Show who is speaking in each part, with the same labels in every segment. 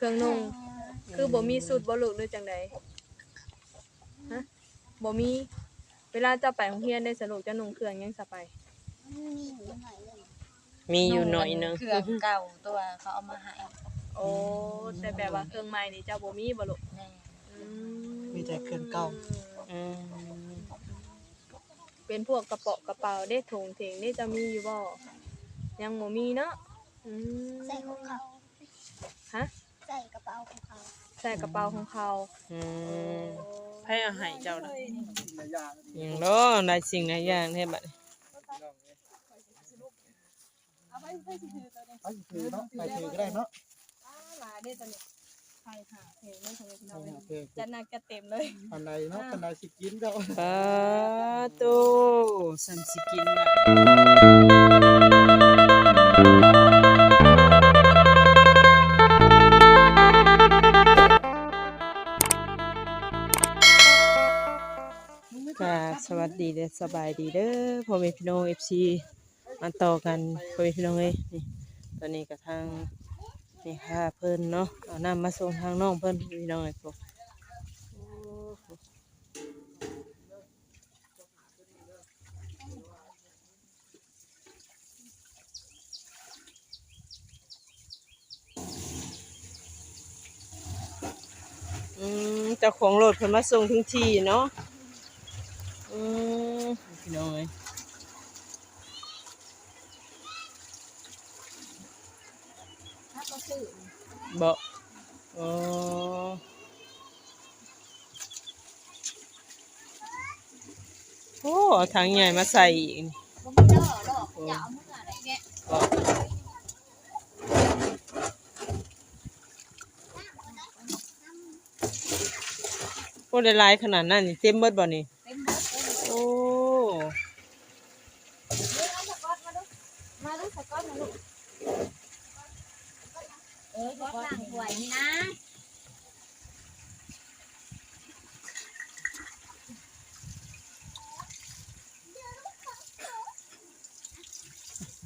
Speaker 1: เครื่องนุ่งคือบ่มีสูตรบ่ลูกหรือจังใดฮะบ่มี เวลาจะไปโรงเรียนได้สรุปจะนุ่งเครื่องหยังซะไป
Speaker 2: มีอยู่หน่อยหนึง
Speaker 3: มีอยู่หน่อยหนึง
Speaker 4: เครื่องเก่าตัวเขาเอามาให้
Speaker 1: โอ้แต่แบบว่าเครื่องใหม่นี่เจ้าบ่มีบ่ลูก
Speaker 4: แน่
Speaker 1: อื
Speaker 5: มีแต่เครื่องเก่า
Speaker 3: อืม
Speaker 1: เป็นพวกกระเป๋ากระเป๋าเด้ถุงเถงนี่จะมีอยู่บ่ยังบ่มีเนาะอืม
Speaker 2: ใส่ของเขา
Speaker 1: ฮะ
Speaker 2: ใส่กระเป๋าของเขา
Speaker 1: ใส่กระเป๋าของเขา
Speaker 3: อืม
Speaker 5: ให้เอาให้เจ้าน่ะ
Speaker 3: อย่างเนาะได้สิ่งหลายอย่างแท้บัดนี้
Speaker 5: เอาสิถือเนาะไปถือก็ได้เนาะ
Speaker 1: หลายได้ตอนนี้ใช่ค่ะเพลงไม่ทำให้พี่น้อง
Speaker 5: เอาเพลง
Speaker 1: จัดหนักจัดเต็มเลย
Speaker 5: ปันใดเนาะปันใดสิกินเจ้า
Speaker 3: ปาโตสันสิกินน่ะค่ะ ดีเด้อสบายดีเด้อพ่อแม่พี่น้อง FC มาต่อกันพ่อแม่พี่น้องเอ้ยนี่ตอนนี้ก็ทางนี่ค่ะเพิ่นเนาะเอาน้ำมาส่งทางน้องเพิ่นพี่น้องเอ้ยพวกอืมเจ้าของรถเพิ่นมาส่งถึงที่เนาะ อืมพี่น้องเอ้ย
Speaker 4: ถ้าก็ซื้อ
Speaker 3: บ่อ๋อโอ้เอาถังใหญ่มาใส่อีกนี่
Speaker 4: บ่มีดอกดอกจะเอามืออะไรแกะ
Speaker 3: โอ้ได้หลายขนาดนั้นนี่เต็มเบิดบ่นี่
Speaker 4: เต็มเบิดเต็มเบิด
Speaker 3: โอ้
Speaker 4: เดี๋ยวเอาสก๊อตมาดูมาดูสก๊อตมาลูกเออสก๊อตล้างถ้วยนี่นะ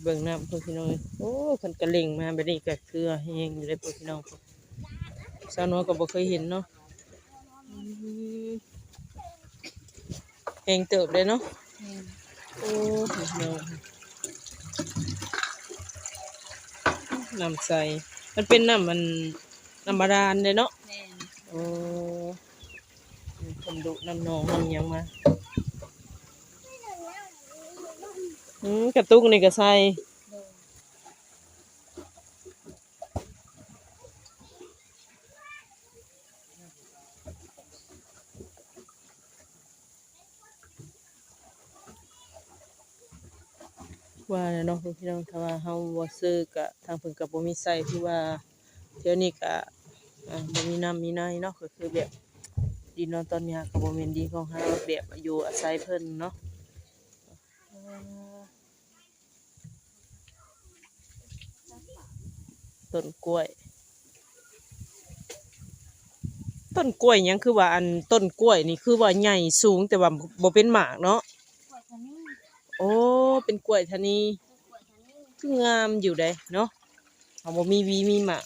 Speaker 3: เบิ่งน้ำเพิ่นพี่น้องเอ้ยโอ้เพิ่นกระเล่งมาแบบนี้ก็เกลือแห้งอยู่เลยเพิ่นพี่น้องพุ่นสาวน้อยก็บ่เคยเห็นเนาะอืมแห้งเติบเลยเนาะโอ้พี่น้องน้ำใสมันเป็นน้ำมันน้ำบาดาลเลยเนาะ
Speaker 4: แน่น
Speaker 3: โอ้ผมดุน้ำหนองน้ำหยังมา อืมกระตุกนี่ก็ใส่ว่าเนาะพี่น้องถ้าว่าเฮาบ่ซื้อก็ทางเพิ่นก็บ่มีใส่คือว่าเที่ยวนี้ก็อ่าบ่มีน้ำมีในเนาะก็คือแบบดินนอนตอนนี้ก็บ่แม่นดีของเฮาแบบอยู่อาศัยเพิ่นเนาะอ่า ต้นกล้วย ต้นกล้วยหยังคือว่าอันต้นกล้วยนี่คือว่าใหญ่สูงแต่ว่าบ่เป็นหมากเนาะ
Speaker 4: กล้วยชะนี
Speaker 3: โอ้เป็นกล้วยทานี
Speaker 4: กล้วยชะนี
Speaker 3: คืองามอยู่ได้เนาะเอาบ่มีหวีมีหมาก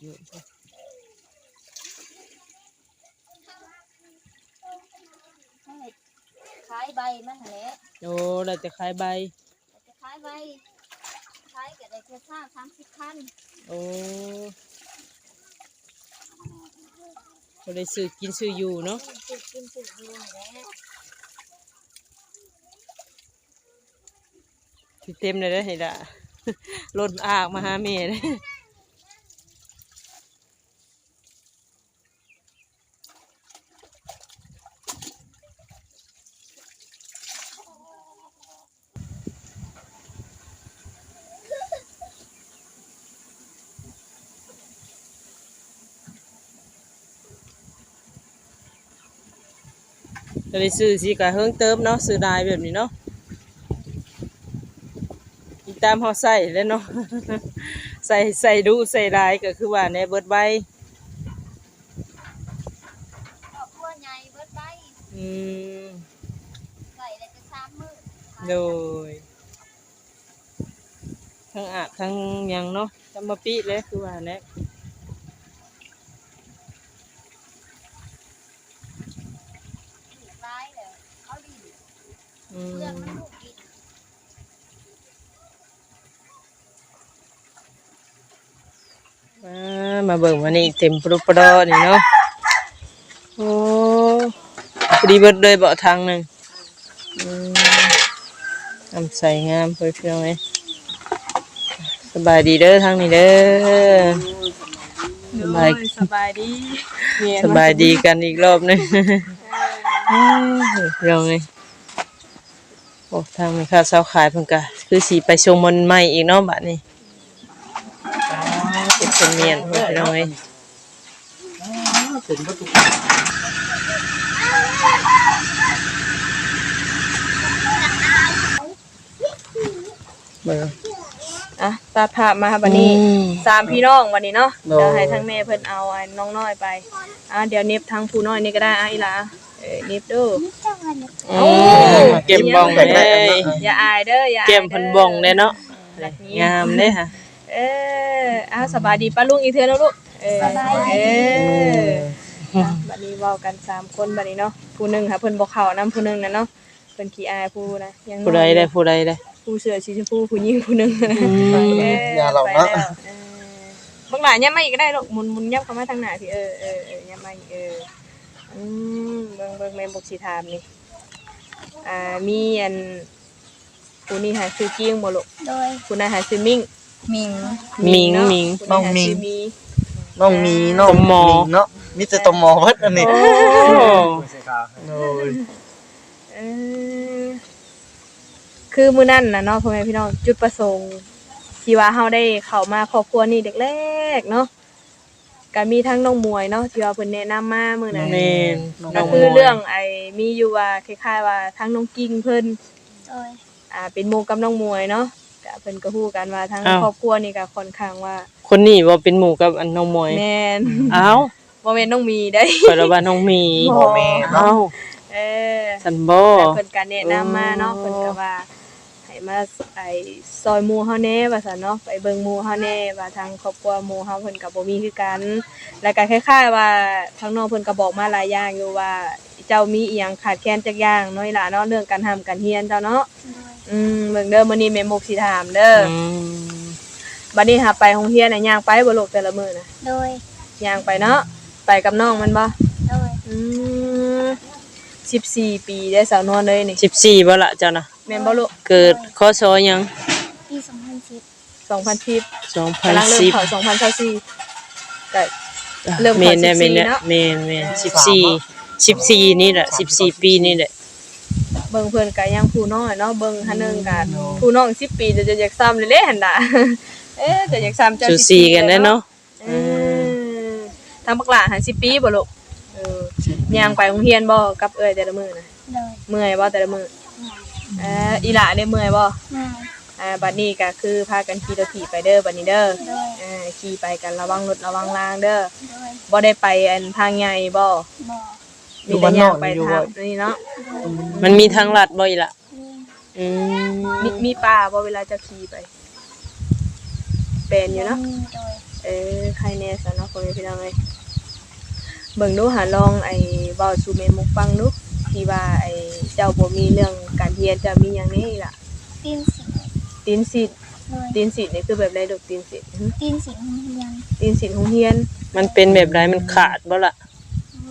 Speaker 3: อยู่
Speaker 4: ให้ขายใบมันหั่นแหละ
Speaker 3: โอ้เราจะขายใบ
Speaker 4: เราจะขายใบ ขายก็ได้แค่ซ่า30พัน
Speaker 3: โอ้เราได้ซื้อกินซื้ออยู่เนาะ
Speaker 4: ซื้อกินซื้ออยู่นี่แหละ
Speaker 3: สิเต็มเลยเด้อให้ล่ะรถอากมาหาเมย์เลย ก็ได้ซื้อสิกะเฮิงเติมเนาะซื้อได้แบบนี้เนาะอีตามเฮาใส่แหล้วเนาะใส่ใส่ดูใส่ลายก็คือว่าในเบิดใบ
Speaker 4: ดอกบัวใหญ่เบิดใบ
Speaker 3: อืม
Speaker 4: ใส่ได้แต่สามมื้อ
Speaker 3: โดยขทั้งอาบทั้งหยังเนาะจำบ่ปิเลยคือว่าแหละ
Speaker 4: ร้ายเลยเอาดิน
Speaker 3: อืม
Speaker 4: เรื่องมันลูกดิน
Speaker 3: มามาเบิ่งวันนี้เต็มปรุปรอนี่เนาะโอ้พอดีเบิดเลยเบาะทางหนึงอืมทำใส่งามเพื่อนเพื่อนไหมสบายดีเด้อทางนี้เด้อสบาย
Speaker 1: โอ้สบายดีเมีย
Speaker 3: สบายดีกันอีกรอบหนึงเราไง โอ้ทางมีค่าเช่าขายเพิ่นก็คือสีไปชมมันต์ใหม่อีกเนาะบัดนี้เก็บเป็นเมียนเพิ่นเราไง
Speaker 5: เป็นประตู
Speaker 3: เบิ่ง
Speaker 1: อะตัดภาพมาบัดนี้
Speaker 3: อืม
Speaker 1: สามพี่น้องวันนี้เนาะ
Speaker 5: โอ้
Speaker 1: เดี๋ยวให้ทั้งแม่เพิ่นเอาอันน้องน้อยไปอะเดี๋ยวเน็บทั้งผู้น้อยนี่ก็ได้อะอีหลาเอ้ยเน็บเด้อ
Speaker 2: นี่จังหวัด เนี่ย
Speaker 3: โอ้เก็บบ้องเลย
Speaker 1: อย่าอายเด้ออย่าอาย
Speaker 3: เก็บเพันบ้องเลยเนาะ
Speaker 1: แบบนี้
Speaker 3: งามเด้ค่ะ
Speaker 1: เอออะสบายดีป้าลุงอีกเทื่อแล้วลูกเออเอออะบัดนี้เว้ากันสามคนบัดนี้เนาะผู้หนึงค่ะเพิ่นบ่เข้านํผู้หนึงน่ะเนาะเพิ่นขี้อายผู้นะยังน้อย
Speaker 3: ผู้ใดได้ผู้ใดได้
Speaker 1: ผู้เสื้อสีชมพูผู้หญิงผู้หนึงนะ
Speaker 3: อืม
Speaker 1: เออ
Speaker 5: อย่าเรา
Speaker 1: ไป
Speaker 5: เนาะ
Speaker 1: แล้วเออบางหลายย่ำมาอีกก็ได้ลูกหมุนหมุนย่ำเข้ามาทางหน้าพี่เออเออเออย่ำมาอีกเออ อืมเบิ่งเบิ่งแม่นบกสีถามนี่อ่ามีอันผู้นี้หาซื้อกิ้งบ่ลูก
Speaker 2: โดย
Speaker 1: ผู้นั้นหาซื้อมิ่ง
Speaker 2: มิง
Speaker 3: มิง
Speaker 1: เนาะ
Speaker 3: มิง
Speaker 1: ผู้นี้หาซื้อมี
Speaker 5: น้องมีน้อง
Speaker 3: ตมหมอ
Speaker 5: เนาะมีแต่ตมหมอเพิ่นอันนี้
Speaker 3: โอ้
Speaker 5: โอ้ย
Speaker 1: เออคือมื้อนั้นน่ะเนาะพ่อแม่พี่น้องจุดประสงค์ที่ว่าเฮาได้เข้ามาครอบครัวนี้เด็กแรกเนาะ ก็มีทั้งน้องมวยเนาะที่ว่าเพิ่นแนะนำมามื้อนั้น
Speaker 3: แม่น
Speaker 1: ก็คือเรื่องไอ้มีอยู่ว่าคล้ายๆว่าทั้งน้องกิ้งเพิ่น
Speaker 2: โดย
Speaker 1: อ่าเป็นหมู่กับน้องมวยเนาะก็เพิ่นก็ฮู้กันว่าทั้งครอบครัวนี่ก็ค่อนข้างว่า
Speaker 3: คนนี้บ่เป็นหมู่กับอันน้องมวย
Speaker 1: แม่น
Speaker 3: อ้าว
Speaker 1: บ่แม่นน้องมีได้
Speaker 3: ไปแล้วว่าน้องหมี
Speaker 1: บ่แม่น
Speaker 3: อ้าว
Speaker 1: เออ
Speaker 3: สันบ่
Speaker 1: แล้วเพิ่นก็แนะนำมาเนาะเพิ่นก็ว่าให้ มาไอ้ซอยหมู่เฮาแหน่ว่าซั่นเนาะไปเบิ่งหมู่เฮาแหน่ว่าทางครอบครัวหมู่เฮาเพิ่นก็บ่มีคือกัน แล้วก็คล้ายๆว่าทางน้องเพิ่นก็บอกมาหลายอย่างอยู่ว่าเจ้ามีอีหยังขาดแคลนจักอย่างน้อยล่ะเนาะเรื่องการทำการเรียนเจ้าเนาะ
Speaker 2: โดย
Speaker 1: อืมเบิ่งเด้อมื้อนี้แม่มุกสิถามเด้ออ
Speaker 3: อืม
Speaker 1: บัดนี้หาไปโรงเรียนน่ะย่างไปบ่ลูกแต่ละมื้อน่ะ
Speaker 2: โดย
Speaker 1: ย่างไปเนาะไปกับน้องมันบ่
Speaker 2: โดย
Speaker 1: อืม 14ปีได้สาวนวลเลยนี่
Speaker 3: 14บ่ละเจ้านะ
Speaker 1: แม่นบ่ลูก
Speaker 3: เกิดคศหยัง
Speaker 2: ปีสองพันสิบ
Speaker 1: 2010กำลังเริ่ม
Speaker 3: 2010
Speaker 1: เข้า2024ก็เริ่ม
Speaker 3: เม
Speaker 1: เข้าน
Speaker 3: เนี่ยเมน
Speaker 1: 14
Speaker 3: เนี่ย
Speaker 1: เนาะ
Speaker 3: เมนเมน14 14นี่แหละ14ปีนี่แหละ
Speaker 1: เบิ่งเพิ่นก็ยังผู้น้อยเนาะเบิ่งหันหนึงก็ผู้น้อง10ปีจะจะอยากซ้ำเลยเด้หั่นน่ะ เอ๊ะจะอยากซ้ำเจ้า
Speaker 3: สู
Speaker 1: 10
Speaker 3: สีกันแน่เนาะ
Speaker 1: อืมทางบักหลาหัน10ปีบ่ลูกเออ ย่างไปโรงเรียนบ่กับเอ้ยแต่ละมื้อน่ะ
Speaker 2: โดย
Speaker 1: เมื่อยบ่แต่ละมื้อเอ่ออีหล่าได้เมื่อยบ่
Speaker 2: มา
Speaker 1: อ่าบัดนี้ก็คือพากันขี่รถถีไปเด้อบัดนี้เด้อ
Speaker 2: โดย
Speaker 1: อ่าขี่ไปกันระวังรถระวังรางเด้อ
Speaker 2: โดย
Speaker 1: บ่ได้ไปอันทางใหญ่บ่
Speaker 2: บ่อ
Speaker 1: มีแต่ย่างไปทางนี่เนาะ
Speaker 3: มันมีทางลัดบ่อีกล่ะ
Speaker 2: นี่
Speaker 3: อืม
Speaker 1: มีมีป่าบ่เวลาจะขี่ไปเป็นอยู่เนาะ
Speaker 2: มีโดย
Speaker 1: เออใครแน่ซะเนาะพ่อแม่พี่น้องเอ้ย เบิ่งดูหาลองไอ้เว้าสู่แม่มุกฟังดูที่ว่าไอ้เจ้าบ่มีเรื่องการเรียนจะมีหยังนี่ล่ะ
Speaker 2: ตีนสิง
Speaker 1: ตีนสิทธิ์
Speaker 2: โดย
Speaker 1: ตีนสิทธิ์นี่คือแบบไรลูกตีนสิทธิ์หึ
Speaker 2: ตีนสิงโรงเรียน
Speaker 1: ตีนสิทธิ์โรงเรียน
Speaker 3: มันเป็นแบบไรมันขาดบ่ล่ะ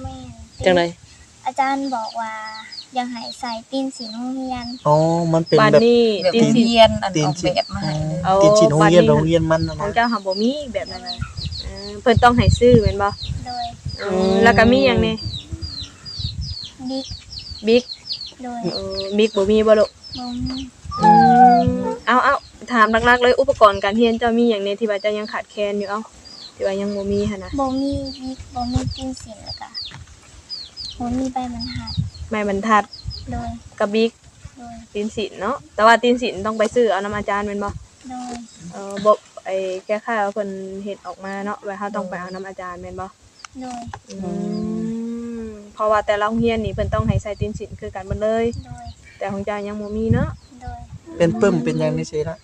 Speaker 2: แม่น
Speaker 3: จังได
Speaker 2: อาจารย์บอกว่ายังให้ใส่ตีนสิงโรงเรียน
Speaker 5: อ๋อ มันเป็น
Speaker 1: บ้าน
Speaker 5: แบบ
Speaker 1: นี้
Speaker 6: แบบ
Speaker 1: ตีนสิทธิ์
Speaker 6: เรียนอัน
Speaker 5: ตีน
Speaker 6: ออก
Speaker 5: ชิ
Speaker 6: แบบมาให้เลย
Speaker 1: เอา
Speaker 5: ตีนชินโรงเรียน
Speaker 1: บ้านนี้
Speaker 5: โรงเรียนมันนะ
Speaker 1: ของ
Speaker 5: นะ
Speaker 1: เจ้าหาบ่มีแบบนั้นนะเออเพิ่นต้องให้ซื้อแม่นบ่
Speaker 2: โดย
Speaker 1: อืม แล้วก็มีหยังนี่
Speaker 2: บิ๊ก
Speaker 1: บิ๊ก
Speaker 2: โดย
Speaker 1: เออบิ๊กบ่มีบ่ลูก
Speaker 2: บง
Speaker 1: อืมเอาเอาถามหลักๆเลยอุปกรณ์การเรียนเจ้ามีหยังในที่ว่าเจ้ายังขาดแคลนอยู่เอ้าที่ว่ายังบ่มีหั่นน่ะ
Speaker 2: บมีบิ๊กบมีตีนสิงแล้วก็บมีใบบรรทัด
Speaker 1: ไม้บรรทัด
Speaker 2: โดย
Speaker 1: กับบิ๊ก
Speaker 2: โดย
Speaker 1: ตีนศิลป์เนาะแต่ว่าตีนศิลป์ต้องไปซื้อเอานํอาจารย์แม่นบ่
Speaker 2: โดย
Speaker 1: เออบ่ไอ้แก้ค่ายว่าเพิ่นเฮ็ดออกมาเนาะว่าเฮาต้องไปเอานํอาจารย์แม่นบ่
Speaker 2: โดย
Speaker 1: อืมเพราะว่าแต่ละโรงเรียนนี่เพิ่นต้องให้ใส่ตีนศิลป์คือกันหมดเลย
Speaker 2: โดย
Speaker 1: แต่ของเจ้ายังบ่มีเนาะ
Speaker 2: โดย
Speaker 5: เป็นปึ้มเป็นหยังนี่สิละ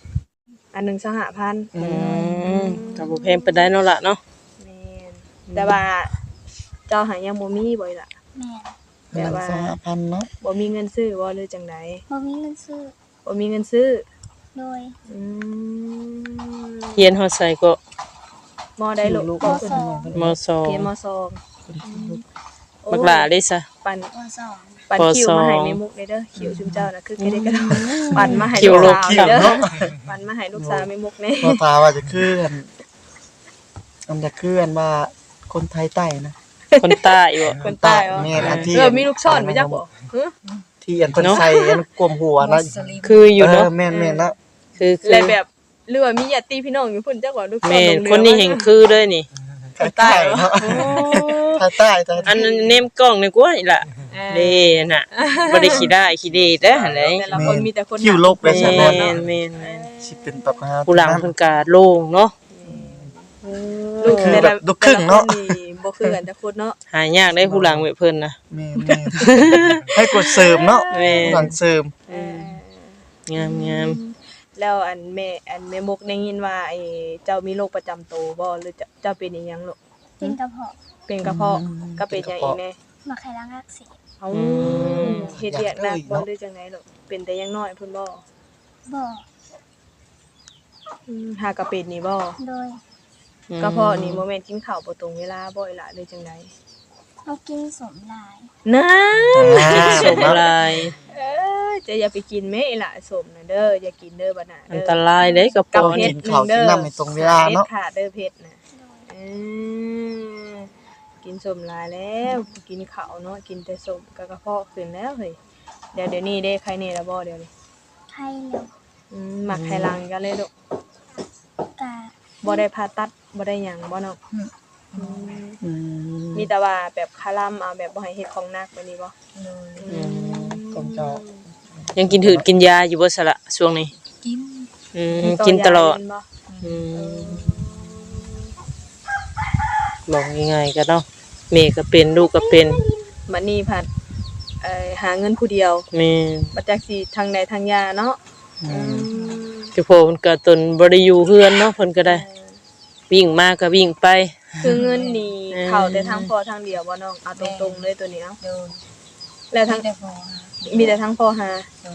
Speaker 1: อันหนึงสหพันธ์
Speaker 3: อืมก็บ่แพงปานใดเนาะล่ะเนาะ
Speaker 1: แม่นแต่ว่าเจ้าหายังบ่มีบ่ล่ะ
Speaker 2: แม่น
Speaker 1: แบบว่า
Speaker 5: สหพันธ์เนาะ
Speaker 1: บ่มีเงินซื้อบ่หรือจังได
Speaker 2: บ่มีเงินซื้อ
Speaker 1: บ่มีเงินซื้อ
Speaker 2: โดย
Speaker 1: อืม
Speaker 3: เรียนเฮาใส่ก็
Speaker 1: มอได้ลูก
Speaker 5: ลูก
Speaker 1: บ่
Speaker 5: ก็
Speaker 1: ขึ้น
Speaker 5: เป็น
Speaker 3: มสอง
Speaker 1: เรียนมสองโอ้
Speaker 3: บักหล่าได้ซะ
Speaker 1: ปั่น
Speaker 2: ปสอง
Speaker 1: ปั่น
Speaker 3: ป
Speaker 1: คิว
Speaker 3: สอง
Speaker 1: มาให้แม่มุกเลยเด้อคิวชุมเจ้าน่ะคือแค่ได้กระดาปั่นมาให้
Speaker 3: คิ
Speaker 1: ลู
Speaker 3: ว
Speaker 1: ก
Speaker 3: โล
Speaker 1: สาว
Speaker 3: คิว
Speaker 1: เด้อ
Speaker 5: เนาะ
Speaker 1: ปั่นมาให้ลูกสาวแม่มุกแน่
Speaker 5: พอตาว่าจะคืออันอันจะคืออันว่าคนไทยใต้นะ
Speaker 3: คนใต้บ่
Speaker 1: คนใต้เหรอ
Speaker 5: แม่นอันที่
Speaker 1: เออมีลูกซ่อนไหมจ๊ะบ่ฮะ
Speaker 5: ที่อันเพิ่น
Speaker 3: เนาะ
Speaker 5: ใส่อันกลมหัวนะ
Speaker 3: คืออยู่เนาะ
Speaker 5: เออแม่นแม่นแล้ว
Speaker 3: คือคื
Speaker 1: เล
Speaker 3: อย
Speaker 1: แบบ หรือว่ามีญาติพี่น้องอยู่พุ่นจักว่าลูกซ่อน
Speaker 3: แม่น
Speaker 1: ลงเรือ
Speaker 3: คนนี้เห็นคือเลยนี่
Speaker 5: คนใต้เนาะไทยใต้ไทย
Speaker 3: อันนั้นเนมกล้องนี่กว่าอีหล่ะ
Speaker 1: เออ
Speaker 3: เด้น่ะบ่ได้ขี้ได้ขี้เด้เด้อหั่นแหละ
Speaker 1: แต่ละคนมีแต่คน
Speaker 5: คิวลบเลย
Speaker 3: แม่
Speaker 5: ใช่ไหม
Speaker 3: น
Speaker 5: เนาะ
Speaker 3: แม่นแม่น
Speaker 5: สิเป็นแบบว่า
Speaker 3: ผู้หลังเพิ่นก็โล่งเนาะ
Speaker 1: ลูก
Speaker 5: คือ
Speaker 1: แต่
Speaker 5: แบ
Speaker 1: ละ
Speaker 5: บลูกครึ่งเนาะ
Speaker 1: แต่ลคนี่บ่คือกันจักคนเนาะ
Speaker 3: หายากได้ผู้หลังแบบเพิ่นน่ะ
Speaker 5: แม่นแม่นให้กดเสริมเนาะ
Speaker 3: แม่น
Speaker 5: หลังเสริม
Speaker 1: เออ
Speaker 3: งามงาม
Speaker 1: แล้วอันแม่อันแม่มุกได้ยินว่าไอ้เจ้ามีโรคประจำตัวบ่หรือเจ้าเจ้าเป็นอีหยังลูก
Speaker 2: เป็นกระเพาะ
Speaker 1: เป็นกระเพาะก็เป็นอย่างอีกแน่
Speaker 2: มาไขล้างอักเสบ
Speaker 1: เอาเฮ็ดเวียกหนักบ่หรือจังไดลูกเป็นแต่ยังน้อยพุ่นบ่
Speaker 2: บ่
Speaker 1: อืมหากระเป็นนี่บ่
Speaker 2: โดย
Speaker 3: อืม
Speaker 1: กระเพาะนี่บ่แม่นกินข้าวบ่ตรงเวลาบ่อีหล่ะหรือจังได
Speaker 2: เอากินสมลาย
Speaker 1: นะ
Speaker 5: อ่า
Speaker 3: สมลาย
Speaker 1: เอ้ย จะอย่าไปกินแม่อีหล่ะสมน่ะเด้ออย่ากินเด้อบัดน่ะ
Speaker 3: อัน
Speaker 1: เด้อ
Speaker 3: ตรายเด้กระ
Speaker 1: กับ
Speaker 3: เพาะ
Speaker 1: เพ
Speaker 3: นี่
Speaker 1: ชรหนึ่งเด้อ
Speaker 5: กินข้าวกินน้ำให้ตรงเวลาเนาะ
Speaker 1: เพชรขาดเด้อเพชรนะอืมกินสมหลายแล้ว กินข้าวเนาะกินแต่สมกกระเพาะขึ้นแล้วเฮ้ยเดี๋ยวเดี๋ยวนี้ได้ใครเนี่ยละบ่เดี๋ยวนี้
Speaker 2: ไข้แล้ว
Speaker 1: อืมหมักไข่ลังกันเลยลูก
Speaker 2: กา
Speaker 1: บ่ได้ผ่าตัดบ่ได้หยังบ่เนาะอืม
Speaker 5: อืม
Speaker 1: มีแต่ว่าแบบคาร่ำเอาแบบบ่ให้เฮ็ดของหนักแบบนี้บ่
Speaker 3: อืม
Speaker 5: ของเจ้า
Speaker 3: ยังกินถืดกินยาอยู่บ่สละช่วงนี้
Speaker 4: กิน
Speaker 3: อืม
Speaker 1: มี
Speaker 3: กินตลอด
Speaker 1: ยาเล่นบ่
Speaker 3: อืมบอกง่ายๆก็เนาะแม่ก็เป็นลูกก็เป็น
Speaker 1: บัดนี้ผัดเอ่อหาเงินผู้เดียว
Speaker 3: แม่
Speaker 1: บัดจักสิทางใดทางยาเนาะ
Speaker 5: อืม
Speaker 3: เจ้าพ่อเพิ่นก็ตนบ่ได้อยู่เฮือนเนาะเพิ่นก็ได้ วิ่งมาก็วิ่งไป
Speaker 1: คือเงินนี่
Speaker 3: เออ
Speaker 1: เข้าแต่ทางพ่อทางเดียวบ่น้องเอาตรงๆเลยตัวนี้เอา
Speaker 4: โดน
Speaker 1: แล้วทาง
Speaker 4: ได้พอ
Speaker 1: มีแต่ทั้งพ่อหา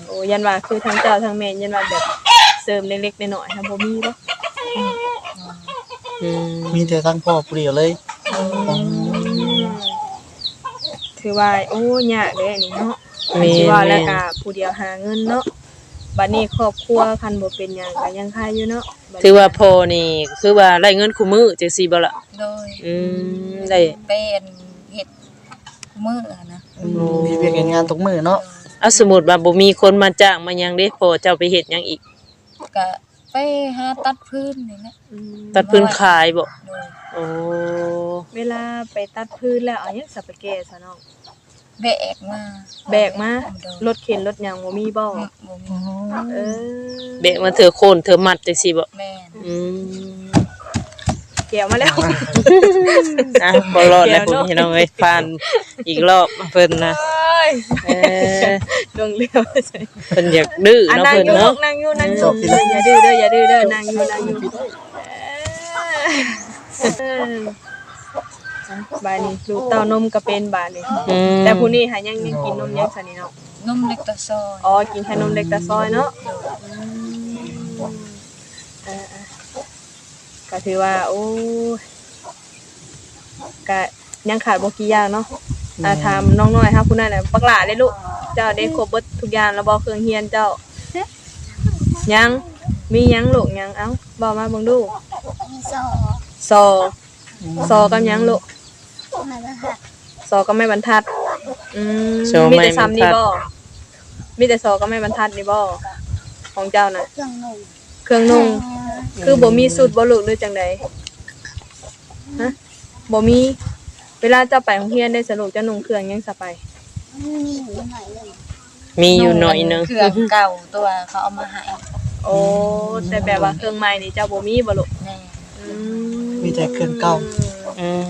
Speaker 1: โอ้ยันว่าคือทั้งเจ้าทั้งแม่ยันว่าแบบเสริมเล็กๆน้อยๆทำบ่มีบ่
Speaker 3: อืม
Speaker 5: มีแต่ทั้งพ่อผู้เดียวเลย
Speaker 1: ถือว่าโอ้ยากเด้อันนี้เนาะ
Speaker 3: แม่
Speaker 1: สิว่าแล้ว
Speaker 3: แม่
Speaker 1: ก็ผู้เดียวหาเงินเนาะบัดนี้ครอบครัวคันบ่เป็นหยังก็ยังคายอยู่เนาะบัดนี้
Speaker 3: ถือว่าพ่อนี่คือว่าได้เงินคู่มือจังซี่บ่ล่ะ
Speaker 4: โดย
Speaker 3: อืมได้
Speaker 4: เป็นเห็ดมืออะนะ
Speaker 5: มีเวียกงานทุกมื้อเนาะ
Speaker 3: เอาสมมุติว่าบ่มีคนมาจ้างมาหยังเด้พ่อเจ้าไปเฮ็ดหยังอีก
Speaker 4: ก็ไปหาตัดพื้นนี่แหละ
Speaker 1: อืม
Speaker 3: ตัดพื้นขายบ่
Speaker 4: โดย
Speaker 3: โอ้
Speaker 1: เวลาไปตัดพื้นแล้วเอาหยังสับไปแก้ซะน้อง
Speaker 4: แบกมา
Speaker 1: แบกมา
Speaker 4: โดย
Speaker 1: รถเข็นรถหยังบ่มีบ่
Speaker 4: บ่มี
Speaker 1: เออ
Speaker 3: เบะมาเถือโคนเถือมัดจังซี่บ่
Speaker 4: แม่น
Speaker 3: อืม
Speaker 1: แก้วมาแล้ว
Speaker 3: อะบ่รอดแล้วพุ่นพี่น้องเอ้ยผ่านอีกรอบเพิ่นนะ
Speaker 1: เอ้ย
Speaker 3: เออ
Speaker 1: ดวงเลี้ยวใส่
Speaker 3: เพิ่นอยากดื้อ
Speaker 1: อะ
Speaker 3: เนาะ
Speaker 1: นั่ง
Speaker 3: เพิ่น
Speaker 1: อยู่
Speaker 3: เนาะ
Speaker 1: นั่งอยู่นั่งอยู่อย่าดื้อเด้ออย่าดื้อเด้อนั่งอยู่นั่งอยู่เออบาดนี้ลูกเต้านมก็เป็นบาดนี้
Speaker 3: อืม
Speaker 1: แต่ผู้นี้หายังยังกินนมยังซะนี่เนาะ
Speaker 4: นมเล็กตะซอย
Speaker 1: อ๋อ กินแค่นมเล็กตาซอยเนาะเออๆ ก็ถือว่า โอ้ยก็ยังขาดบ่กี่อย่างเนาะอ่าถามน้องน้อยครับผู้นั้นน่ะปักหลาเลยลูก เจ้าได้ครบเบิดทุกอย่างแล้วบ่เครื่องเฮียนเจ้า ยัง มียังลูกยังเอ้าบอกมาเบิ่งดู
Speaker 2: มีสอ
Speaker 1: ซอซอกับยังลูก
Speaker 2: มาบรรทัด
Speaker 1: ซอก็ไม่บรรทัด อืม
Speaker 3: ซอ
Speaker 1: มี
Speaker 3: ไม้
Speaker 1: แต่
Speaker 3: บรรทัด
Speaker 1: ซ้ำนี่บ่มีแต่ซอก็ไม่บรรทัดนี่บ่ของเจ้าน่ะ
Speaker 2: เครื่องนุ่ง
Speaker 1: เครื่องนุ่งคือบ่มีสูตรบ่ลูกหรือจังใดฮะบ่มี เวลาเจะไปโรงเรียนได้สรุปจะนุ่งเครื่องหยังซะไป
Speaker 2: มีอยู่หน่อยหนึ่ง
Speaker 3: มีอยู่หน่อยหนึง
Speaker 4: เครื่องเก่าตัวเขาเอามาให้
Speaker 1: โอ้แต่แบบว่าเครื่องใหม่นี่เจ้าบ่มีบ่ลูก
Speaker 4: แม่
Speaker 1: อื
Speaker 5: มีแต่เครื่องเก่า
Speaker 3: อืม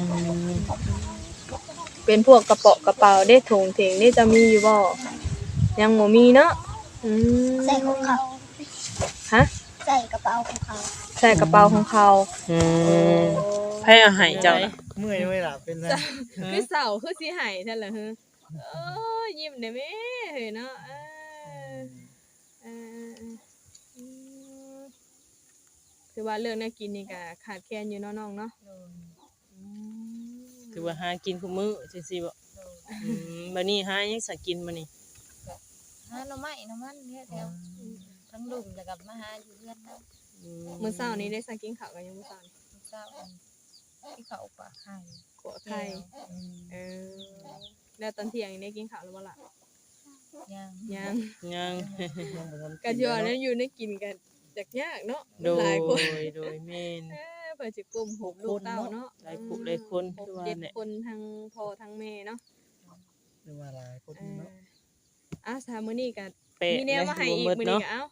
Speaker 1: เป็นพวกกระเป๋ากระเป๋าเด้ถุงเถงนี่จะมีอยู่บ่ยังบ่มีเนาะอืม
Speaker 2: ใส่ของเขา
Speaker 1: ฮะ
Speaker 2: ใส่ใส่กระเป๋าของเขา
Speaker 1: ใส่กระเป๋าของเขา
Speaker 3: อืมไผเอาให้เจ้าน่ะ
Speaker 5: เมื่อยเมื่อยล่ะเป็นไร
Speaker 1: คือเสาคือสิหายท่านเหรอฮะเออยิ้มได้แม่เฮ้ยเนาะเออเอออืมคือว่าเรื่องแน่ากินนี่ก็ขาดแคลนอยู่เนาะน้องเนาะอืม
Speaker 3: คือว่าหากินคุมื้อจังซี่บ่อืมบัดนี้หาหยังสักกินบัดนี้
Speaker 4: หาหน่อไม้หน่อมันเนี่ยแถว ทั้งลุมแล้วก็มาหาอยู่เรือนนะ
Speaker 3: อืม
Speaker 1: มื้อเช้านี้ได้สักกินข้าวกันยังมื้อเช้านี่
Speaker 4: เจ้าที่เขาปากไข่
Speaker 1: กวไข่เออแล้วตอนเที่ยงนี่ได้กินข้าวหรือบ่ล่ะ
Speaker 4: ยัง
Speaker 1: ยัง
Speaker 3: ยัง
Speaker 1: ก็อยู่อันนั้นอยู่ได้กินกันจักยากเนาะ
Speaker 3: โดย
Speaker 1: หลายคน
Speaker 3: โดยแม่น
Speaker 1: เออเปิดจิกลุ่มหกลูกเต้าเนาะ
Speaker 3: หลายผู้หลายคน
Speaker 1: หก
Speaker 3: คือว่า
Speaker 1: เจ็ด
Speaker 3: เนี่ย
Speaker 1: คนทั้งพ่อทั้งแม่เนาะ
Speaker 5: หรือว่าหลายคน
Speaker 1: เออ
Speaker 5: เนาะ
Speaker 1: อะสามมื้อนี้ก็
Speaker 3: เป๊ะ
Speaker 1: มีแนวมาให้อีก
Speaker 3: ได้
Speaker 1: มื้อ
Speaker 3: เนาะ
Speaker 1: นี้ก็เอ้า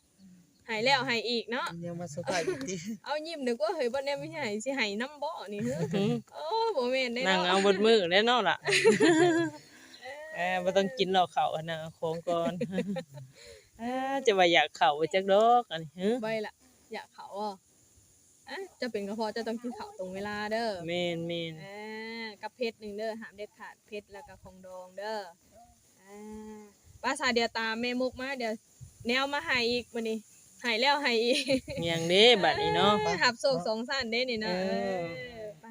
Speaker 1: ให้แล้วให้อีกเนาะ
Speaker 5: ยังมาสบายอยู่ที่
Speaker 1: เอายิ้มนึกว่าเฮ้ยบ่แน่ไม่ใช่สิให้น้ำบ่นี่เฮ้อ
Speaker 3: หืม
Speaker 1: โอ้บ่แม่นได้
Speaker 3: นั่ง
Speaker 1: เนาะ
Speaker 3: เอาเบดมือแล้วเนาะล่ะเออบ่ต้องกินหรอกข้าวอันน่ะเอาของก่อนอ่าจะว่าอยากเข้าไปจักดอกอันนี้ฮะ
Speaker 1: ใบละอยากเขาอะอะจะเป็นกระเพาะจะต้องกินข้าวตรงเวลาเด้อ
Speaker 3: แม่นแม่น
Speaker 1: อ่ากับเพชรหนึ่งเด้อห้ามเด็ดขาดเพชรแล้วก็ของดองเด้ออ่าป้าสาเดียวตามแม่มุกมาเดี๋ยวแนวมาให้อีกมื้อนี้ ให้แล้วให้อีก
Speaker 3: หยังเด้บัดนี้เนาะ
Speaker 1: หับโศกสองสั้นเด้นี่เนาะ
Speaker 3: เอ
Speaker 1: เอ
Speaker 3: อ
Speaker 1: อไป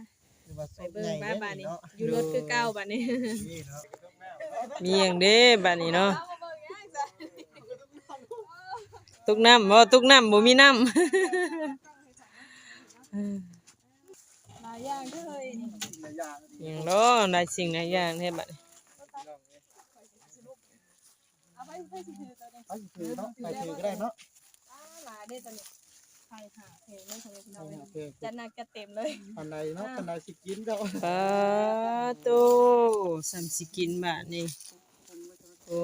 Speaker 5: หรือว่า
Speaker 1: ไป
Speaker 5: สบ
Speaker 1: เบิ่
Speaker 5: ให
Speaker 1: ง
Speaker 5: ญ่
Speaker 1: บ้าบาดนี้
Speaker 5: เนาะ
Speaker 1: อยู่รถคือเก้าบาดนี้
Speaker 5: นี่เนาะ
Speaker 3: มีหยังเด้บัดนี้เนาะตุกน้ำบ่ตุกน้ำบ่มีน้ำ
Speaker 1: หลายอย่างเด้อเฮ้ย
Speaker 3: อย่างเนาะได้สิ่งหลายอย่างแท้บัดนี้
Speaker 1: เอาไปไปสิถือตัวนี้
Speaker 5: เอาสิถือเนาะไปถือก็ได้เนาะ
Speaker 1: อ่า หลายเด้อตัวนี้ใช่ค่ะเพลงไม่เคยเราเลย
Speaker 5: โอเค
Speaker 1: จัดหนักจัดเต็มเลย
Speaker 5: ปันใดเนาะปันใดสิกินเจ้า
Speaker 3: ปาโตสัมสิกินบาดนี้โอ้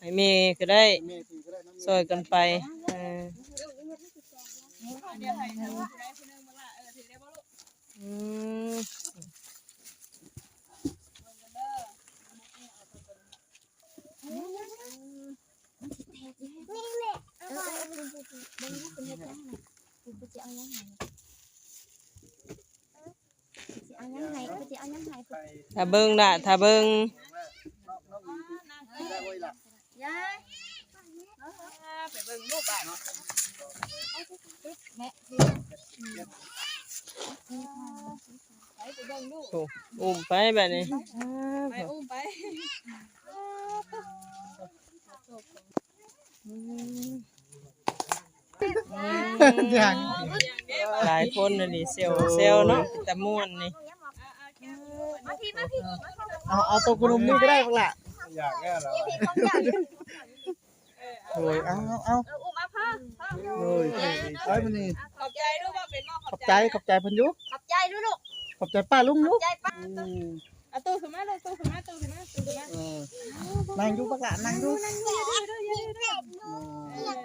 Speaker 3: ให้แม่ก็ได้
Speaker 5: แม่ถือก็ได้เนาะ
Speaker 3: ซอยกันไปเออ
Speaker 1: เดี๋ยวให้ทางผู้ใดผู้หนึงมาละเออถือได้บ่ลูก
Speaker 3: อืม
Speaker 2: เออ เออเออเบิ่งนะคุณเฮ็ดจังไงกูสิเอายังไงสิเอายังไงกูสิเอายังไง
Speaker 5: ไป
Speaker 3: ถ้าเบิ่งล่ะถ้าเบิ่ง
Speaker 1: ยายไปเบิ่งรูปบ้านแม่ไปไปเบิ่งลูก
Speaker 3: อ้อุ้มไปแบบนี้
Speaker 1: ไปอุ้มไป
Speaker 5: อย่าง
Speaker 3: หลายคนน่ะนี่เซลเซลเนาะแต่ม่วนนี่
Speaker 2: มาพี่มาพี่
Speaker 5: เอาเอาตัวกลุ่มนี่ก็ได้พวกล่ะอยากแก่แล้ว
Speaker 2: พี่ของอยาก
Speaker 5: โอ้ยเอาเอาเอา
Speaker 1: เอออุ้มมาพ่อพ่อ
Speaker 5: โอ้ยไอ้มันนี่
Speaker 1: ขอบใจด้วยว่าเป็นหม้อข
Speaker 5: ข
Speaker 1: อ
Speaker 5: อ
Speaker 1: บบใจ
Speaker 5: ใจขอบใจเพันอยุ
Speaker 2: ขอบใจลูก
Speaker 5: ขอบใจป้าลุงนุ๊ก
Speaker 2: ใจป้า
Speaker 1: เอาตู้ขึ้นมาเลยตู้ขึ้นมาตู้ขึ้นมาตู้ขึ้นมา
Speaker 5: เออนั่งอยุบักละนั่งอยุ
Speaker 3: นั่งเด้อ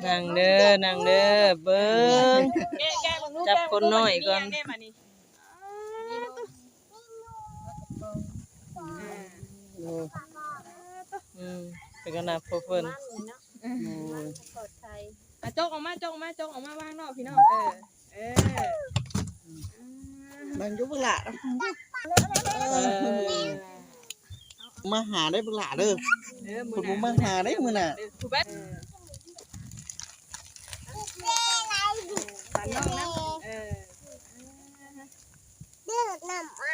Speaker 3: นั่งเด้อเบิ่ง
Speaker 1: แกะแกะเบิ่งลูก
Speaker 3: จับคนน้อยก่อน
Speaker 1: แม่มานี่
Speaker 5: เออ
Speaker 3: อืมเป็นกันนะพวกเพิ่น
Speaker 5: โอ้ย
Speaker 2: ปลอดภัย
Speaker 1: อะจกออกมาจกออกมาจกออกมาว่างนอกพี่น้องเออเออ
Speaker 5: นั่งอยุบักละ
Speaker 3: เออ
Speaker 5: มาหาได้บักละเด้อ
Speaker 1: เออ
Speaker 5: ผมบ่มาหาได้มื้อน่ะ
Speaker 1: นน้องนะเออ
Speaker 2: เดือดน้ำอ้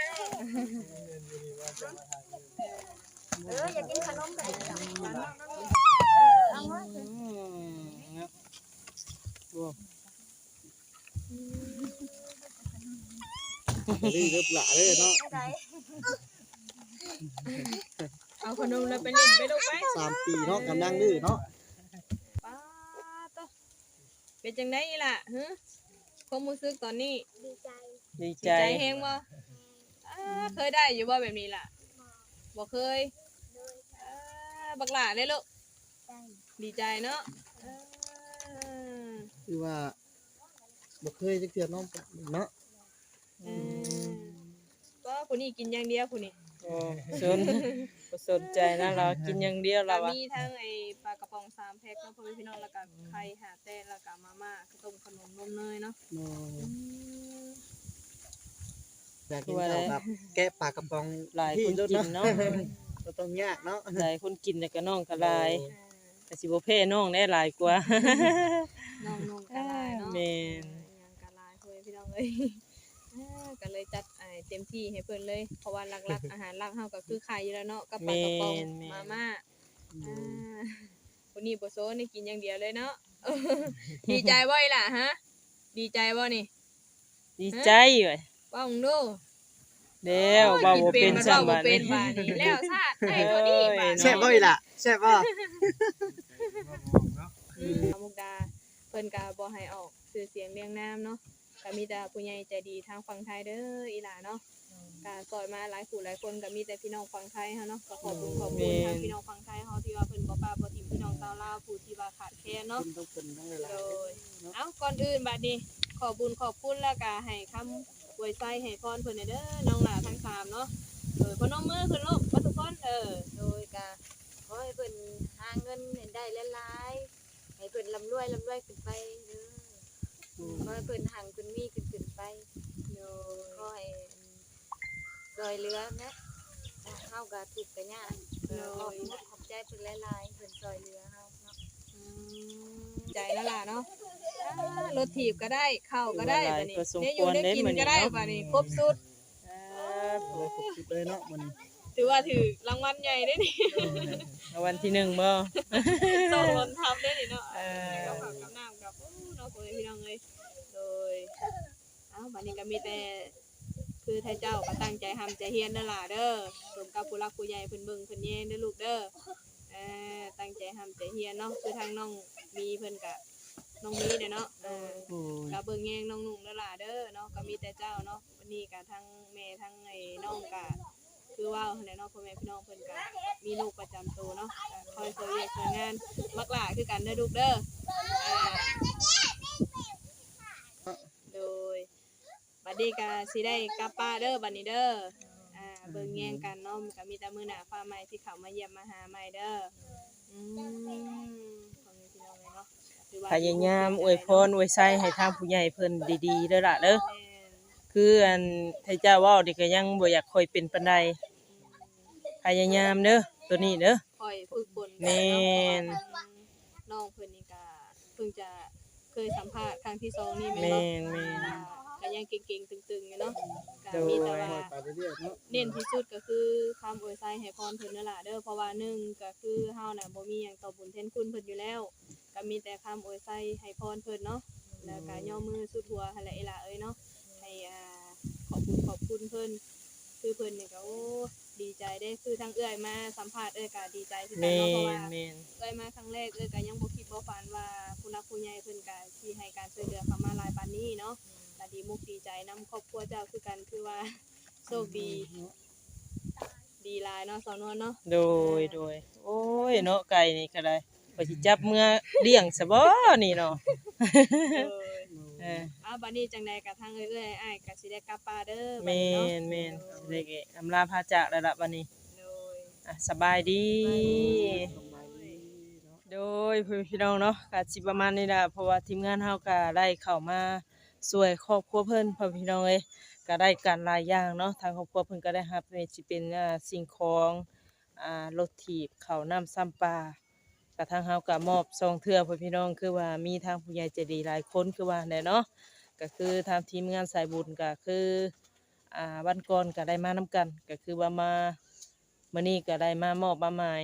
Speaker 2: เอออยากกินขนมแบบนี้เอามา
Speaker 3: อืมเนะโอ้
Speaker 5: ดีเด้อบักละเนาะ
Speaker 1: เอาขนมแล้วไปลิ้นไปลูกไป
Speaker 5: สามปีเนาะกำลังดื้อเนาะ
Speaker 1: ป้าต เป็นจังได๋ล่ะฮะความรู้สึกตอนนี้
Speaker 2: ดีใจ
Speaker 3: ดี
Speaker 1: ดี
Speaker 3: ใจ
Speaker 1: ใจแฮงบ่อ่าเคยได้อยู่บ่แบบนี้ล่ะบ่เคยอ่าบักหล่าได้ลูก
Speaker 2: ได้
Speaker 1: ดีใจเนาะเออ
Speaker 5: คือว่าบ่เคยจะเกิดน้องเนาะ
Speaker 1: เออก็ผู้นี้กินอย่างเดียวผู้นี้
Speaker 3: โอ้สนบ่สนใจนะเรากินอย่างเดียว
Speaker 1: ก็
Speaker 3: เราอะ
Speaker 1: มีทั้งไอ้ป ลากระป๋องสามแพ็คเนาะพ่อแม่พี่น้องแล้วก็ไข่หาแต้แล้วก็มาม่าขต้มขนมนมเนยเนาะ
Speaker 5: โอ้
Speaker 1: อืม
Speaker 5: อยากกินข้าวแบบแกะปลากระป๋อง
Speaker 3: หลายคน
Speaker 5: พี่
Speaker 3: กินเนาะ
Speaker 5: บ่ต้องยากเนาะ
Speaker 3: หลายคนกินแต่ก็น้องก็หลาย
Speaker 1: อ่า
Speaker 3: แต่สิบ่แพ้น้องได้หลายกว่า
Speaker 1: น้องนงกะลายเนาะ
Speaker 3: แม่น
Speaker 1: เออยังกะลายเพื่อนพี่น้องเอ้ยอ่าก็เลยจัดไอ้เต็มที่ให้เพิ่นเลย เพราะว่าหลักๆอาหารหลักเฮาก็คือไข่อยู่แล้วเนาะกับปลากระป๋อง
Speaker 3: แม่นแม่น
Speaker 1: มาม่าอ่า คนนี้บ่โซนี่กินอย่างเดียวเลยเนาะ ดีใจบ่อีหล่ะฮะ ดีใจบ่นี่
Speaker 3: ดีใจเว้ย
Speaker 1: ว่ามึงดู
Speaker 3: แล้วเว้าบ่เป็น
Speaker 1: มั
Speaker 3: ซ้ํ
Speaker 1: เว้า
Speaker 3: บั
Speaker 1: บ่
Speaker 3: ด
Speaker 1: เป็
Speaker 3: นี้
Speaker 1: นบาดนี้แล้วซาดไอ้ตัวนี้บาด
Speaker 5: แซ่บบ่อีหล่ะแซ่บบ่
Speaker 1: อืมมุกดาเพิ่นก็บ่ให้ออกชื่อเสียงเรียงนามเนาะก็มีแต่ผู้ใหญ่ใจดีทางฝั่งไทยเด้ออีหล่าเนาะก็ซอยมาหลายผู้หลายคนก็มีแต่พี่น้องฝั่งไทยเฮาเนาะก็ขอบคุณขอบคุณทางพี่น้องฝั่งไทยเฮาที่ว่าเพิ่นบ่ปราบ่ ทิ่มพี่น้องชาวลาวผู้ที่ว่าขาดแคลนเนาะ
Speaker 5: คุณต้องเป็นทั้งหลาย
Speaker 1: โดยเอ้าก่อนอื่นบัดนี้ ขอบุญขอบคุณแล้วก็ให้คำอวยใจให้พรเพิ่นเด้อน้องหลาทั้งสามเนาะเออพนมมือขึ้นลูกว่าทุกคนเออ
Speaker 4: โดยกะขอให้เพิ่นหาเงินได้หลายๆให้เพิ่นร่ำรวยร่ำรวยขึ้นไปเด้อขอให้เพิ่นหังขึ้นมีขึ้นขึ้นไป
Speaker 1: โดย
Speaker 4: ขอให้ซอยเหลือนะเฮาก็ทุกข์ก็ยากเออขอบคุณขอบ ใจเพิ่นหลายๆเพิ่นซอยเหลือเฮาเนาะ
Speaker 1: อืมใจแล้วล่ะเนาะอ่ารถถีบก็ได้ข้าวก็ได้บัดนี้ได้อยู่ได้กินก็ได้บัดนี้ครบสุด
Speaker 3: ครับ
Speaker 5: โอ้ครบสุดเลยเนาะมื้อนี้
Speaker 1: ถือว่าถือรางวัลใหญ่ได้นี่
Speaker 3: เอาวันที่หนึ่งบ่
Speaker 1: ต้องลนทำได้นี่เนาะ
Speaker 3: เออ
Speaker 1: กับผักกับน้ำกับโอ้เนาะพ่อแม่พี่น้องเลยโดยเอ้าบัดนี้ก็มีแต่ คือท่านเจ้าก็ตั้งใจทำใจเฮียนนั่นล่ะเด้อสมกับผู้รักผู้ใหญ่เพิ่นเบิ่งเพิ่นแย่งเด้อลูกเด้อเออตั้งใจทำใจเฮียนเนาะคือทางน้องมีเพิ่นกะน้องมีเด้อเนาะเออ
Speaker 3: โอ้ย
Speaker 1: ก็เบิ่งแย่งน้องนุ่งนั่นล่ะเด้อเนาะก็มีแต่เจ้าเนาะวันนี้ก็ทั้งแม่ทั้งไอ้น้องกะคือว่าหั่นแหละเนาะพ่อแม่พี่น้องเพิ่นก็มีลูกประจำตัวเนาะก็คอยช่วยเหลือช่วยงานมักหล่าคือกันเด้อลูกเด้ออ่าโดยบัด นี้ก็สิได้กลับป้านเด้อบัดนี้เด้ออ่าเบิ่งแย่งกันเนาะก็มีแต่มื้อหน้าฟ้าใหม่ที่เขามาเยี่ยมมาหาใหม่เด้ออืมพ่อแม่พี่น้องเลยเนาะถือว่
Speaker 3: พยายามอวยพรอวยไส้ให้ทางผู้ใหญ่เพิ่นดีๆเด้อล่ะเด้อ
Speaker 1: แม่น
Speaker 3: คืออันท่านเจ้าเว้านี่ก็ยังบ่อยากค่อยเป็นปานใดพยายามเด้อตัวนี้เด้อ
Speaker 1: คอยฝึกฝน
Speaker 3: แม่น
Speaker 1: น้องเพิ่นนี่ก็เพิ่งจะเคยสัมภาษณ์ครั้งที่สองนี่แม่
Speaker 3: แม่
Speaker 1: น
Speaker 3: นแม่น
Speaker 1: เนาะ ก็ยังเก่งๆตึงๆอยู่เนาะก็
Speaker 3: โดย
Speaker 1: มีแต่ว่า
Speaker 5: ไปเรื่อยๆเนาะ
Speaker 1: เน้นที่สุดก็คือคำอวยไซให้พรเพิ่นนั่นล่ะเด้อเพราะว่าหนึ่งก็คือเฮาน่ะบ่มีหยังต่อบุญแทนคุณเพิ่นอยู่แล้วก็มีแต่คำอวยไซให้พรเพิ่นเนาะแล้วก็ย่อมือสุดหัวหั่นแหละเอล่ะเอ้ยเนาะให้อ่าขอบคุณขอบคุณเพิ่นคือเพิ่นนี่ก็โอ้ดีใจได้คือทางเอื้อยมาสัมภาษณ์เอ้ยก็ดีใจคือกัน
Speaker 3: แม่
Speaker 1: เนาะเพราะ
Speaker 3: น
Speaker 1: ว่า
Speaker 3: แม่น
Speaker 1: เอ้ยมาครั้งแรกเอ้ยก็ยังบ่คิดบ่ฝันว่าผู้รักผู้ใหญ่เพิ่นก็สิให้การช่วยเหลือเข้ามาหลายปานนี้เนาะก็ ดีมุกดีใจนํครอบครัวเจ้าคือกันคือว่าโชคดี ดีหลายเนาะสาวนวลเนาะ
Speaker 3: โดยโดยโอ้ยเนาะไก่นี่ก็ได้ว่าสิจับเมื่อเลี้ยงซะบ่นี่เนาะ
Speaker 1: เออ
Speaker 3: เออ
Speaker 1: อ้าวบัดนี้จังใดก็ทางเอ้ยเอ้ยอ้ายก็สิได้กลับป่าเด้อบัด
Speaker 3: แม่
Speaker 1: นี้เนาะ
Speaker 3: นแม่นสิได้เกะอำลาพาจากแล้วล่ะบัดนี้
Speaker 1: โดย
Speaker 3: อะสบายดี
Speaker 5: สบายดีเนาะ
Speaker 3: โดยพี่น้องเนาะก็สิประมาณนี้ล่ะเพราะว่าทีมงานเฮาก็ได้เข้ามา ช่วยครอบครัวเพิ่นพ่อพี่น้องเอ้ยก็ได้การหลายอย่างเนาะทางครอบครัวเพิ่นก็ได้รับไม่ว่าสิเป็นอ่าสิ่งของอ่ารถถีบข้าวน้ำซ้ำปลา กระทั่งเฮาก็มอบซองเทื่อพ่อพี่น้องคือว่ามีทางผู้ใหญ่ใจดีหลายคนคือว่าแหละเนาะก็คือทางทีมงานสายบุญก็คืออ่าวันก่อนก็ได้มานํกัน ก็คือว่ามามื้อนี้ก็ได้มามอบมาหมาย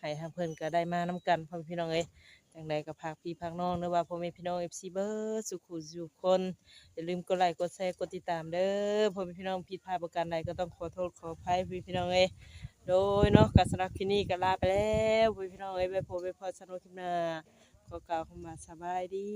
Speaker 3: ให้ทางเพิ่นก็ได้มานํกันพ่อพี่น้องเอ้ย จังใดก็พากพี่พากน้องเด้อว่าพ่อแม่พี่น้องเอฟซีเบิดสุขุสุขคนอย่าลืมกดไลค์กดแชร์กดติดตามเด้อพ่อแม่พี่น้องผิดพลาดประการใดก็ต้องขอโทษขออภัยพี่พี่น้องเอ้โดยเนาะก็สนับคลิปนี้ก็ลาไปแล้วพี่พี่น้องเอ้ไปพบไปพอสนุกคลิปหน้าขอกล่าวคำว่าสบายดี